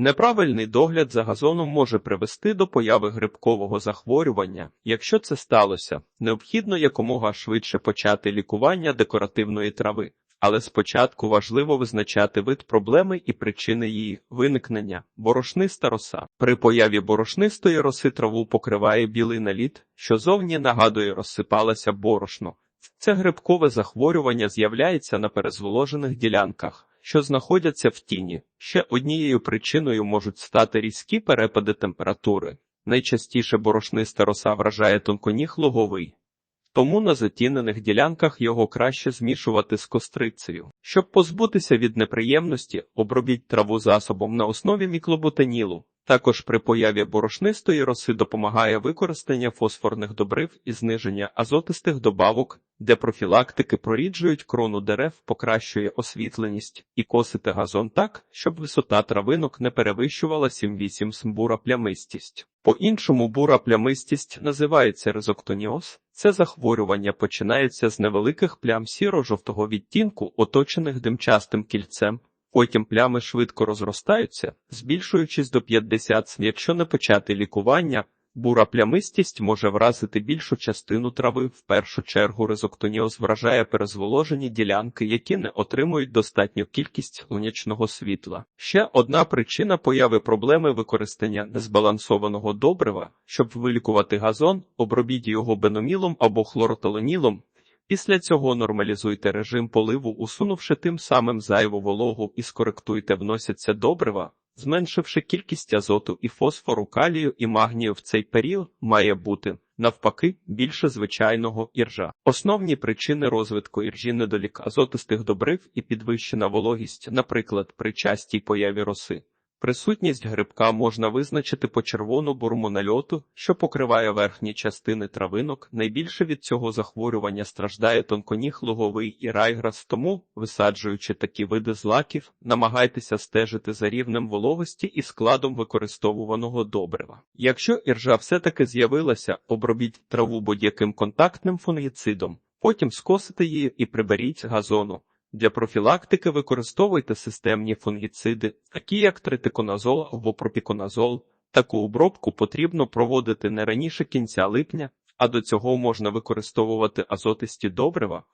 Неправильний догляд за газоном може привести до появи грибкового захворювання. Якщо це сталося, необхідно якомога швидше почати лікування декоративної трави. Але спочатку важливо визначати вид проблеми і причини її виникнення. Борошниста роса. При появі борошнистої роси траву покриває білий наліт, що зовні нагадує розсипалося борошно. Це грибкове захворювання з'являється на перезволожених ділянках що знаходяться в тіні. Ще однією причиною можуть стати різкі перепади температури. Найчастіше борошниста роса вражає тонконіг луговий. Тому на затінених ділянках його краще змішувати з кострицею. Щоб позбутися від неприємності, обробіть траву засобом на основі міклобутанілу. Також при появі борошнистої роси допомагає використання фосфорних добрив і зниження азотистих добавок, де профілактики проріджують крону дерев, покращує освітленість і косити газон так, щоб висота травинок не перевищувала 7-8 см бура плямистість. По-іншому бура плямистість називається резоктоніоз. Це захворювання починається з невеликих плям сіро-жовтого відтінку, оточених димчастим кільцем. Потім плями швидко розростаються, збільшуючись до 50 см. Якщо не почати лікування, бура плямистість може вразити більшу частину трави. В першу чергу резоктоніоз вражає перезволожені ділянки, які не отримують достатню кількість сонячного світла. Ще одна причина появи проблеми використання незбалансованого добрива, щоб вилікувати газон, обробіть його беномілом або хлоротолонілом. Після цього нормалізуйте режим поливу, усунувши тим самим зайву вологу і скоректуйте вносяться добрива, зменшивши кількість азоту і фосфору, калію і магнію в цей період має бути навпаки більше звичайного іржа. Основні причини розвитку іржі недолік азотистих добрив і підвищена вологість, наприклад, при частій появі роси. Присутність грибка можна визначити по червоно-бурому нальоту, що покриває верхні частини травинок. Найбільше від цього захворювання страждає тонконіг луговий і райграс, тому, висаджуючи такі види злаків, намагайтеся стежити за рівнем вологості і складом використовуваного добрива. Якщо іржа все-таки з'явилася, обробіть траву будь-яким контактним фунгіцидом, потім скосите її і приберіть газону. Для профілактики використовуйте системні фунгіциди, такі як тритиконазол або пропіконазол. Таку обробку потрібно проводити не раніше кінця липня, а до цього можна використовувати азотисті добрива.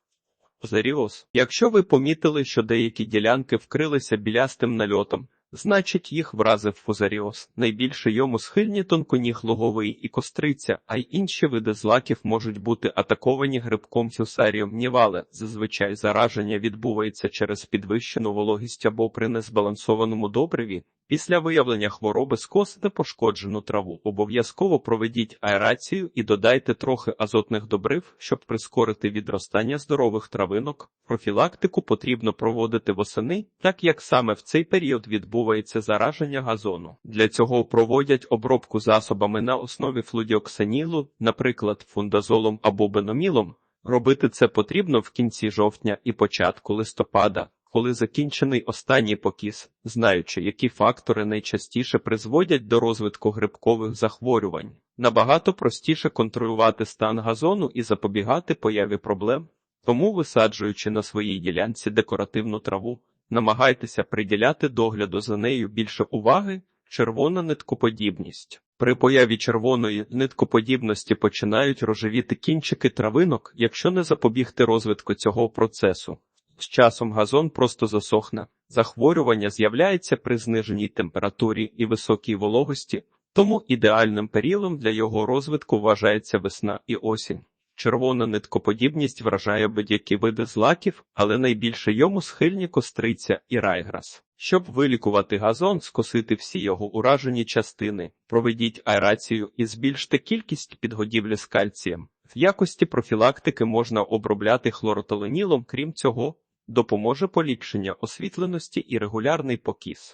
Заріоз. Якщо ви помітили, що деякі ділянки вкрилися білястим нальотом, Значить, їх вразив фузаріоз. Найбільше йому схильні тонконіг логовий і костриця, а й інші види злаків можуть бути атаковані грибком фюсаріум нівале. Зазвичай зараження відбувається через підвищену вологість або при незбалансованому добриві. Після виявлення хвороби скосите пошкоджену траву. Обов'язково проведіть аерацію і додайте трохи азотних добрив, щоб прискорити відростання здорових травинок. Профілактику потрібно проводити восени, так як саме в цей період відбувається зараження газону. Для цього проводять обробку засобами на основі флудіоксанілу, наприклад, фундазолом або беномілом. Робити це потрібно в кінці жовтня і початку листопада коли закінчений останній покіс, знаючи, які фактори найчастіше призводять до розвитку грибкових захворювань, набагато простіше контролювати стан газону і запобігати появі проблем, тому, висаджуючи на своїй ділянці декоративну траву, намагайтеся приділяти догляду за нею більше уваги, червона ниткоподібність. При появі червоної ниткоподібності починають рожевіти кінчики травинок, якщо не запобігти розвитку цього процесу. З часом газон просто засохне. Захворювання з'являється при зниженій температурі і високій вологості, тому ідеальним періодом для його розвитку вважається весна і осінь. Червона ниткоподібність вражає будь-які види злаків, але найбільше йому схильні костриця і райграс. Щоб вилікувати газон, скосити всі його уражені частини, проведіть аерацію і збільште кількість підгодівлі з кальцієм. В якості профілактики можна обробляти хлоротоленілом, крім цього, допоможе поліпшення освітленості і регулярний покіс.